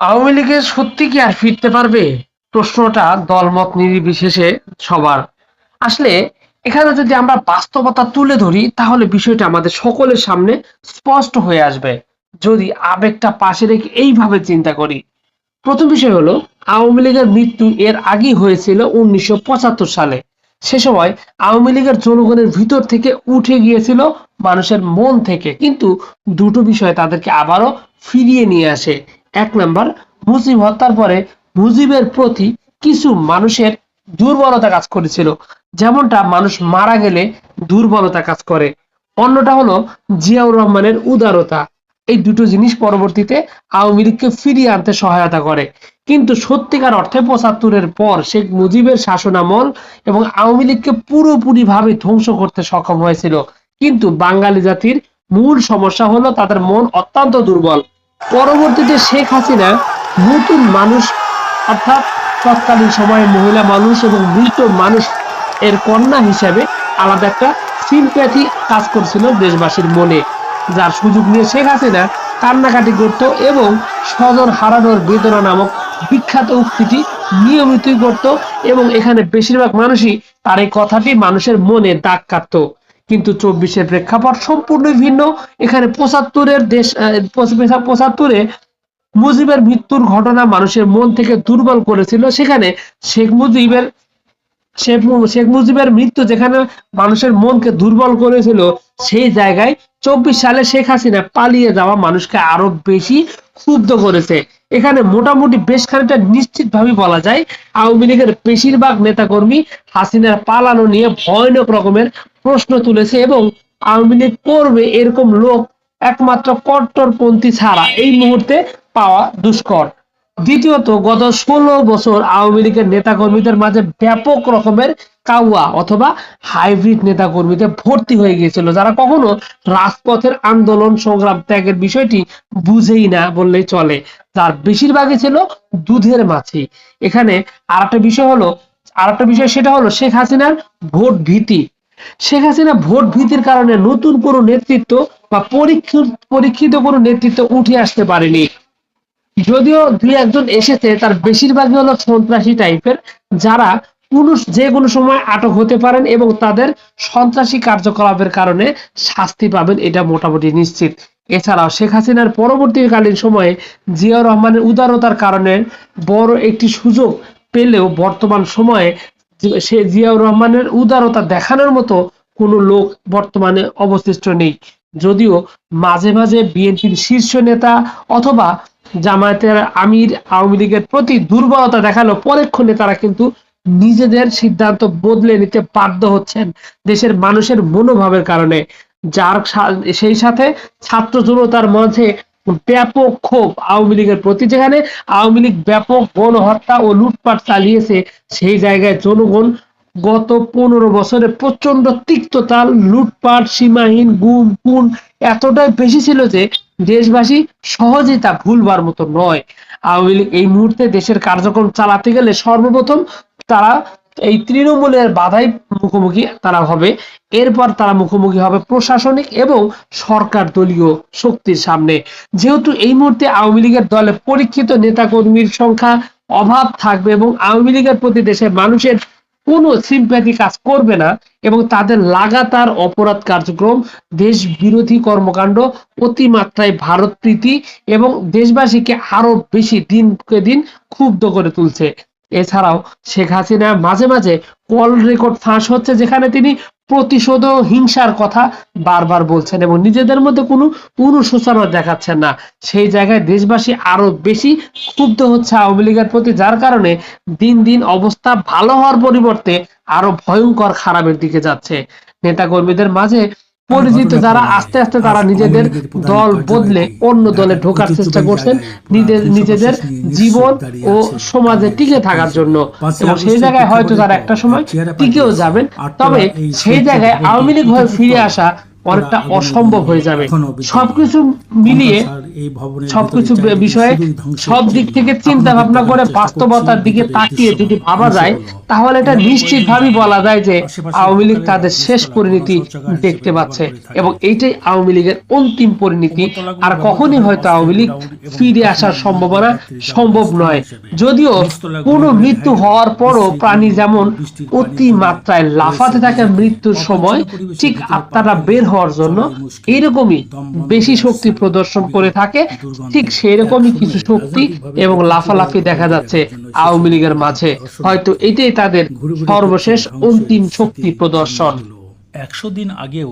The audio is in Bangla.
আওয়ামী লীগের সত্যি কি আর ফিরতে পারবে? প্রশ্নটা দলমত নির্বিশেষে সবার। আসলে, এখানে যদি আমরা বাস্তবতা তুলে ধরি, তাহলে বিষয়টা আমাদের সকলের সামনে স্পষ্ট হয়ে আসবে। যদি আবেগটা পাশে রেখে এইভাবে চিন্তা করি। প্রথম বিষয় হলো, আওয়ামী লীগের মৃত্যু এর আগেই হয়েছিল উনিশশো পঁচাত্তর সালে। সে সময় আওয়ামী লীগের জনগণের ভিতর থেকে উঠে গিয়েছিল মানুষের মন থেকে। কিন্তু দুটো বিষয় তাদেরকে আবারও ফিরিয়ে নিয়ে আসে। এক নাম্বার, মুজিব হত্যার পরে মুজিবের প্রতি কিছু মানুষের দুর্বলতা কাজ করেছিল। যেমনটা মানুষ মারা গেলে দুর্বলতা কাজ করে। অন্যটা হলো জিয়াউর রহমানের উদারতা। এই দুটো জিনিস পরবর্তীতে আওয়ামী লীগকে ফিরিয়ে আনতে সহায়তা করে। কিন্তু সত্যিকার অর্থে পঁচাত্তরের পর শেখ মুজিবের শাসনামল এবং আওয়ামী লীগকে পুরোপুরি ভাবে ধ্বংস করতে সক্ষম হয়েছিল। কিন্তু বাঙালি জাতির মূল সমস্যা হলো তাদের মন অত্যন্ত দুর্বল। পরবর্তীতে শেখ হাসিনা নতুন মানুষ, অর্থাৎ তৎকালীন সময়ে মহিলা মানুষ এবং মৃত মানুষ এর কন্যা হিসাবে আলাদা একটা সিম্প্যাথি কাজ করছিল দেশবাসীর মনে। যার সুযোগ নিয়ে শেখ হাসিনা কান্নাকাটি করত এবং স্বজন হারানোর বেদনা নামক বিখ্যাত উক্তিটি নিয়মিতই করত এবং এখানে বেশিরভাগ মানুষই তার এই কথাটি মানুষের মনে দাগ কাটতো। কিন্তু চব্বিশের প্রেক্ষাপট সম্পূর্ণ ভিন্ন। এখানে পঁচাত্তরের দেশ পঁচাত্তরে মুজিবের মৃত্যুর ঘটনা মানুষের মন থেকে দুর্বল করেছিল। সেখানে শেখ মুজিবের শেখ মুজিবের মৃত্যু যেখানে মানুষের মনকে দুর্বল করেছিল, সেই জায়গায় চব্বিশ সালে শেখ হাসিনা পালিয়ে যাওয়া মানুষকে আরও বেশি ক্ষুব্ধ করেছে। এখানে মোটামুটি বেশ খানিকটা নিশ্চিত ভাবে বলা যায়, আওয়ামী লীগের বেশিরভাগ নেতাকর্মী হাসিনার পালানো নিয়ে ভয়ানক রকমের প্রশ্ন তুলেছে এবং আওয়ামী লীগ করবে এরকম লোক একমাত্র কট্টরপন্থী ছাড়া। এই মুহূর্তে পাওয়া দুষ্কর। দ্বিতীয়ত, গত ষোলো বছর আওয়ামী লীগের নেতাকর্মীদের মাঝে ব্যাপক রকমের কাউয়া অথবা হাইব্রিড নেতাকর্মীতে ভর্তি হয়ে গিয়েছিল, যারা কখনো রাজপথের আন্দোলন সংগ্রাম ত্যাগের বিষয়টি বুঝেই না বললেই চলে। যার বেশিরভাগই ছিল দুধের মাছি। এখানে আর একটা বিষয় হলো আর একটা বিষয় সেটা হলো শেখ হাসিনার ভোট ভীতি। শেখ হাসিনা ভোট ভীতির কারণে নতুন কোনো নেতৃত্ব বা পরীক্ষিত কোনো নেতৃত্ব উঠে আসতে পারেনি। যদিও দুই একজন এসেছে, তার বেশিরভাগই হলো সন্ত্রাসী টাইপের যারা কোনো যে কোনো সময় আটক হতে পারেন এবং তাদের সন্ত্রাসী কার্যকলাপের কারণে শাস্তি পাবেন, এটা মোটামুটি নিশ্চিত। এছাড়াও শেখ হাসিনার পরবর্তীকালীন সময়ে জিয়াউর রহমানের উদারতার কারণে বড় একটি সুযোগ পেলেও বর্তমান সময়ে সে জিয়াউর রহমানের উদারতা দেখানোর মতো কোনো লোক বর্তমানে অবশিষ্ট নেই। যদিও মাঝে মাঝে বিএনপির শীর্ষ নেতা অথবা জামায়াতের আমির আওয়ামী লীগের প্রতি দুর্বলতা দেখাল। পরক্ষণে তারা কিন্তু নিজেদের সিদ্ধান্ত বদলে নিতে বাধ্য হচ্ছেন দেশের মানুষের মনোভাবের কারণে। যার সেই সাথে ছাত্র জনতার মাঝে ব্যাপক ক্ষোভ আওয়ামী লীগের প্রতি, যেখানে আওয়ামী লীগ ব্যাপক গণহত্যা ও লুটপাট চালিয়েছে, সেই জায়গায় জনগণ গত পনেরো বছরে প্রচণ্ড তিক্ততাল, লুটপাট, সীমাহীন গুম, খুন এতটাই বেশি ছিল যে দেশবাসী সহজে তা ভুলবার মতো নয়। আওয়ামী লীগ এই মুহূর্তে দেশের কার্যক্রম চালাতে গেলে সর্বপ্রথম তারা এই তৃণমূলের বাধাই মুখোমুখি তারা হবে। এরপর তারা মুখোমুখি হবে প্রশাসনিক এবং সরকার দলীয় শক্তির সামনে। যেহেতু এই মুহূর্তে আওয়ামী লীগের দলে পরীক্ষিত নেতাকর্মীর সংখ্যা অভাব থাকবে এবং আওয়ামী লীগের প্রতি দেশের মানুষের কোনো সিম্প্যাথি কাজ করবে না এবং তাদের লাগাতার অপরাধ কার্যক্রম দেশ বিরোধী কর্মকাণ্ড, অতিমাত্রায় ভারত প্রীতি এবং দেশবাসীকে আরও বেশি দিনকে দিন ক্ষুব্ধ করে তুলছে। এছাড়াও শেখ হাসিনা মাঝে মাঝে কল রেকর্ড ফাঁস হচ্ছে যেখানে তিনি প্রতিশোধ ও হিংসার কথা বারবার বলছেন এবং নিজেদের মধ্যে কোনো অনুশোচনা দেখাচ্ছেন না। সেই জায়গায় দেশবাসী আরও বেশি ক্ষুব্ধ হচ্ছে আওয়ামী লীগের প্রতি, যার কারণে দিন দিন অবস্থা ভালো হওয়ার পরিবর্তে আরও ভয়ঙ্কর খারাপের দিকে যাচ্ছে। নেতা কর্মীদের মাঝে পরিচিত যারা আস্তে আস্তে তারা নিজেদের দল বদলে অন্য দলে ঢোকার চেষ্টা করছেন নিজেদের জীবন ও সমাজে টিকে থাকার জন্য। এবং সেই জায়গায় হয়তো তারা একটা সময় টিকেও যাবেন। তবে সেই জায়গায় আওয়ামী লীগ হয়ে ফিরে আসা অনেকটা অসম্ভব হয়ে যাবে। সবকিছু মিলিয়ে সবকিছু বিষয়ে সব দিক থেকে চিন্তা ভাবনা করে বাস্তবতার দিকে তাকিয়ে যদি ভাবা যায় তাহলে এটা নিশ্চিতভাবেই বলা যায় যে আওয়ামী লীগ তাদের শেষ পরিণতি দেখতে পাচ্ছে এবং এইটাই আওয়ামী লীগের অন্তিম পরিণতি। আর কখনই হয়তো আওয়ামী লীগ ফিরে আসার সম্ভাবনা সম্ভব নয়। যদিও কোনো মৃত্যু হওয়ার পরও প্রাণী যেমন অতি মাত্রায় লাফাতে থাকে মৃত্যুর সময় ঠিক আত্মাটা বের হওয়ার জন্য এইরকমই বেশি শক্তি প্রদর্শন করে থাকে ঠিক সেরকমই কিছু শক্তি এবং লাফালাফি দেখা যাচ্ছে আওয়ামী লীগের মাঝে হয়তো এটাই তাদের সর্বশেষ অন্তিম শক্তি প্রদর্শন। একশো দিন আগেও